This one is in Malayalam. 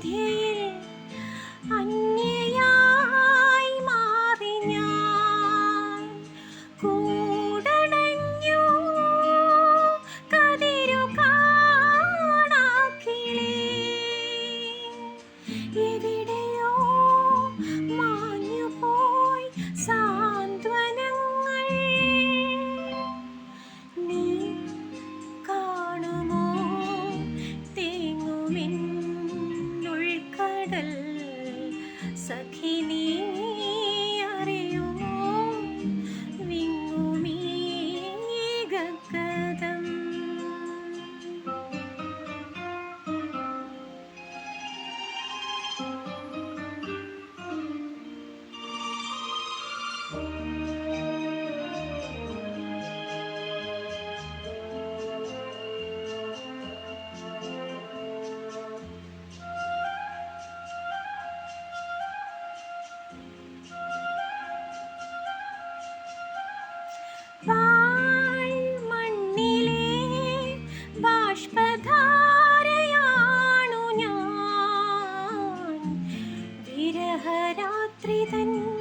天 വിരഹരാത്രി തന്നെ